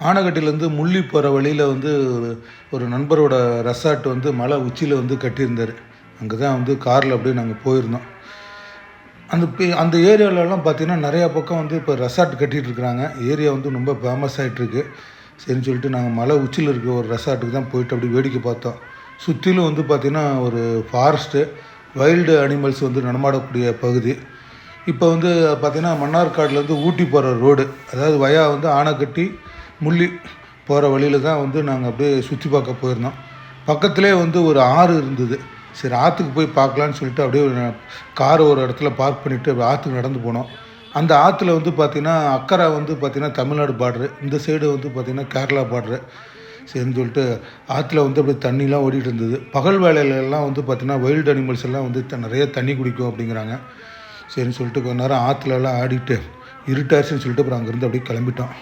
ஆனகட்டிலேருந்து முள்ளி போகிற வழியில் வந்து ஒரு ஒரு நண்பரோட ரெசார்ட் வந்து மலை உச்சியில் வந்து கட்டியிருந்தார். அங்கே தான் வந்து காரில் அப்படியே நாங்கள் போயிருந்தோம். அந்த பே- அந்த ஏரியாவிலலாம் பார்த்தீங்கன்னா நிறையா பக்கம் வந்து இப்போ ரெசார்ட் கட்டிகிட்ருக்குறாங்க ஏரியா வந்து ரொம்ப ஃபேமஸ் ஆகிட்டுருக்கு சரின்னு சொல்லிட்டு நாங்கள் மலை உச்சியில் இருக்க ஒரு ரெசார்ட்டுக்கு தான் போயிட்டு அப்படி வேடிக்கை பார்த்தோம். சுற்றிலும் வந்து பார்த்திங்கன்னா ஒரு ஃபாரஸ்ட்டு வைல்டு அனிமல்ஸ் வந்து நடமாடக்கூடிய பகுதி. இப்போ வந்து பார்த்திங்கன்னா மன்னார்காடுலேருந்து ஊட்டி போகிற ரோடு அதாவது வயா வந்து ஆனைக்கட்டி முள்ளி போகிற வழியில் தான் வந்து நாங்கள் அப்படியே சுற்றி பார்க்க போயிருந்தோம். பக்கத்துலேயே வந்து ஒரு ஆறு இருந்தது. சரி ஆற்றுக்கு போய் பார்க்கலான்னு சொல்லிட்டு அப்படியே ஒரு கார் ஒரு இடத்துல பார்க் பண்ணிவிட்டு ஆற்றுக்கு நடந்து போனோம். அந்த ஆற்றுல வந்து பார்த்திங்கன்னா அக்கறை வந்து பார்த்திங்கன்னா தமிழ்நாடு பாட்ரு இந்த சைடு வந்து பார்த்திங்கன்னா கேரளா பாட்ரு சரின்னு சொல்லிட்டு ஆற்றுல வந்து அப்படியே தண்ணிலாம் ஓடிட்டு இருந்தது. பகல் வேலையிலலாம் வந்து பார்த்திங்கன்னா வைல்டு அனிமல்ஸ் எல்லாம் வந்து நிறைய தண்ணி குடிக்கும் அப்படிங்கிறாங்க. சரின்னு சொல்லிட்டு கொஞ்ச நேரம் ஆற்றுலலாம் ஆடிட்டு இருட்டாச்சுன்னு சொல்லிட்டு அப்புறம் அங்கேருந்து அப்படியே கிளம்பிட்டோம்.